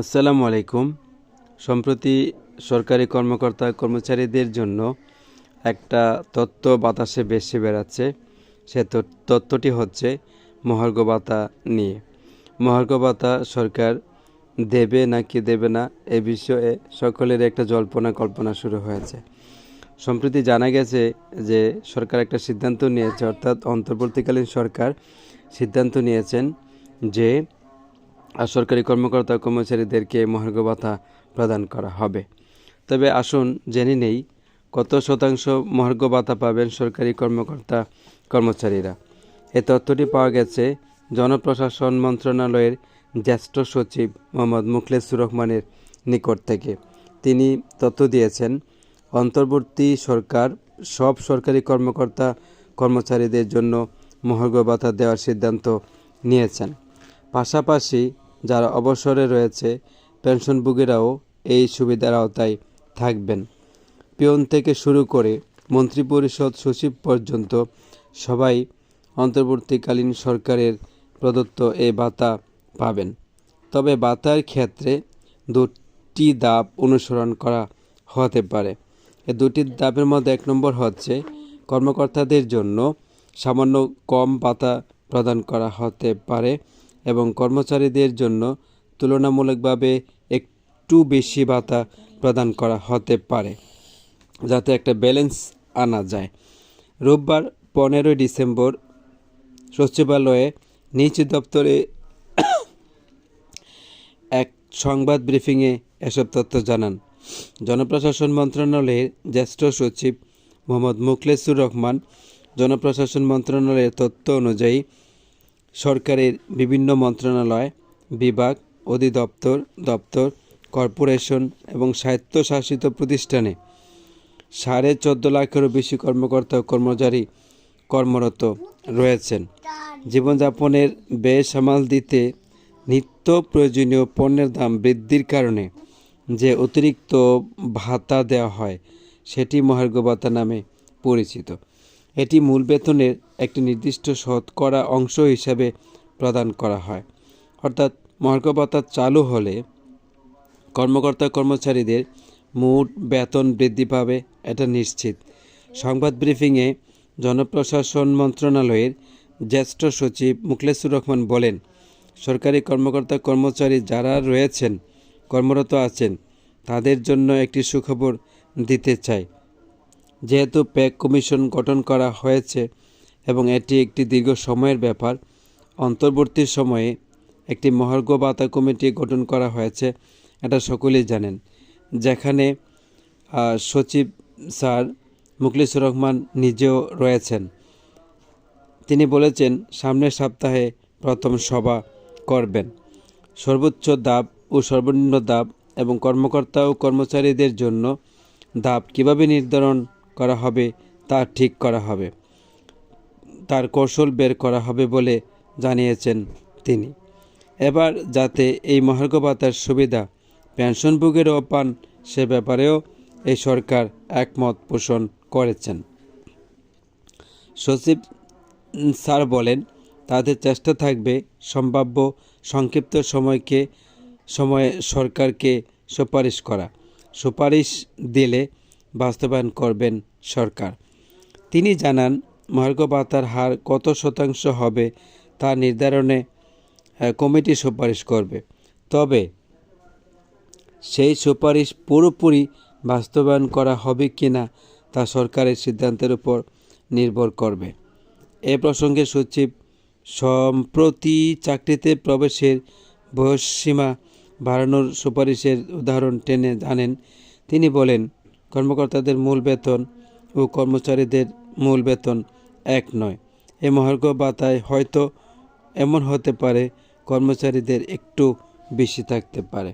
আসসালামু আলাইকুম। সম্প্রতি সরকারি কর্মকর্তা কর্মচারীদের জন্য একটা তত্ত্ব বাতাসে বেশি বেড়াচ্ছে। সে তত্ত্বটি হচ্ছে মহার্ঘ ভাতা নিয়ে। মহার্ঘ ভাতা সরকার দেবে নাকি দেবে না এ বিষয়ে সকলের একটা জল্পনা কল্পনা শুরু হয়েছে। সম্প্রতি জানা গেছে যে সরকার একটা সিদ্ধান্ত নিয়েছে, অর্থাৎ অন্তর্বর্তীকালীন সরকার সিদ্ধান্ত নিয়েছেন যে আর সরকারি কর্মকর্তা কর্মচারীদেরকে মহার্ঘ ভাতা প্রদান করা হবে। তবে আসুন জেনে নেই কত শতাংশ মহার্ঘ ভাতা পাবেন সরকারি কর্মকর্তা কর্মচারীরা। এ তথ্যটি পাওয়া গেছে জনপ্রশাসন মন্ত্রণালয়ের জ্যেষ্ঠ সচিব মোহাম্মদ মুখলেসুর রহমানের নিকট থেকে। তিনি তথ্য দিয়েছেন, অন্তর্বর্তী সরকার সব সরকারি কর্মকর্তা কর্মচারীদের জন্য মহার্ঘ ভাতা দেওয়ার সিদ্ধান্ত নিয়েছেন। পাশাপাশি যারা অবসরে রয়েছে, পেনশনভোগীরাও এই সুবিধার আওতায় থাকবেন। পিয়ন থেকে শুরু করে মন্ত্রিপরিষদ সচিব পর্যন্ত সবাই অন্তর্বর্তীকালীন সরকারের প্রদত্ত এই ভাতা পাবেন। তবে ভাতার ক্ষেত্রে দুটি ধাপ অনুসরণ করা হতে পারে। এ দুটি ধাপের মধ্যে এক নম্বর হচ্ছে কর্মকর্তাদের জন্য সামান্য কম ভাতা প্রদান করা হতে পারে। এবং কর্মচারীদের জন্য তুলনামূলকভাবে একটু বেশি ভাতা প্রদান করা হতে পারে, যাতে একটা ব্যালেন্স আনা যায়। রোববার পনেরোই ডিসেম্বর সচিবালয়ে নিজ দপ্তরে এক সংবাদ ব্রিফিংয়ে এসব তথ্য জানান। জনপ্রশাসন মন্ত্রণালয়ের জ্যেষ্ঠ সচিব মোহাম্মদ মুখলেসুর রহমান, জনপ্রশাসন মন্ত্রণালয়ের তথ্য অনুযায়ী সরকারের বিভিন্ন মন্ত্রণালয়, বিভাগ, অধিদপ্তর, দপ্তর, কর্পোরেশন এবং স্বায়ত্তশাসিত প্রতিষ্ঠানে সাড়ে চোদ্দ লাখেরও বেশি কর্মকর্তা ও কর্মচারী কর্মরত রয়েছেন। জীবনযাপনের ব্যয় সামাল দিতে নিত্য প্রয়োজনীয় পণ্যের দাম বৃদ্ধির কারণে যে অতিরিক্ত ভাতা দেওয়া হয়, সেটি মহার্ঘ ভাতা নামে পরিচিত। এটি মূল বেতনের একটি নির্দিষ্ট শতকরা অংশ হিসাবে প্রদান করা হয়। অর্থাৎ মহার্ঘ ভাতা চালু হলে কর্মকর্তা কর্মচারীদের মোট বেতন বৃদ্ধি পাবে, এটা নিশ্চিত। সংবাদ ব্রিফিংয়ে জনপ্রশাসন মন্ত্রণালয়ের জ্যেষ্ঠ সচিব মুখলেসুর রহমান বলেন, সরকারি কর্মকর্তা কর্মচারী যারা রয়েছেন, কর্মরত আছেন, তাদের জন্য একটি সুখবর দিতে চাই। যেহেতু প্যাক কমিশন গঠন করা হয়েছে এবং এটি একটি দীর্ঘ সময়ের ব্যাপার, অন্তর্বর্তী সময়ে একটি মহার্ঘ ভাতা কমিটি গঠন করা হয়েছে, এটা সকলেই জানেন, যেখানে সচিব স্যার মুখলিসুর রহমান নিজেও রয়েছেন। তিনি বলেছেন, সামনের সপ্তাহে প্রথম সভা করবেন। সর্বোচ্চ দাব ও সর্বনিম্ন দাব এবং কর্মকর্তা ও কর্মচারীদের জন্য দাব কীভাবে নির্ধারণ করা হবে, তা ঠিক করা হবে। তার কৌশল বের করা হবে বলে জানিয়েছেন তিনি। এবার যাতে এই মহার্ঘ ভাতার সুবিধা পেনশনভোগীরাও পান, সে ব্যাপারেও এই সরকার একমত পোষণ করেছেন। সচিব স্যার বলেন, তাদের চেষ্টা থাকবে সম্ভাব্য সংক্ষিপ্ত সময়কে, সময়ে সরকারকে সুপারিশ করা। সুপারিশ দিলে বাস্তবায়ন করবেন সরকার। তিনি জানান মহার্ঘ ভাতার হার কত শতাংশ হবে তা নির্ধারণে কমিটি সুপারিশ করবে। তবে সেই সুপারিশ পুরোপুরি বাস্তবায়ন করা হবে কি না তা সরকারের সিদ্ধান্তের উপর নির্ভর করবে। এ প্রসঙ্গে সচিব, সম্প্রতি চাকরিতে প্রবেশের বয়সসীমা বাড়ানোর সুপারিশের উদাহরণ টেনে জানেন তিনি বলেন কর্মকর্তাদের মূল বেতন ও কর্মচারীদের মূল বেতন এক নয়। এ মহার্ঘ ভাতায় হয়তো এমন হতে পারে, কর্মচারীদের একটু বেশি থাকতে পারে।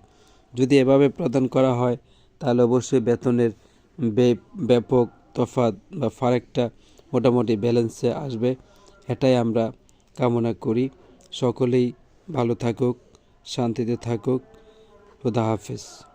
যদি এভাবে প্রদান করা হয়, তাহলে অবশ্যই বেতনের ব্যাপক তফাৎ বা ফারাকটা মোটামুটি ব্যালেন্সে আসবে। এটাই আমরা কামনা করি। সকলেই ভালো থাকুক, শান্তিতে থাকুক। খুদা হাফেজ।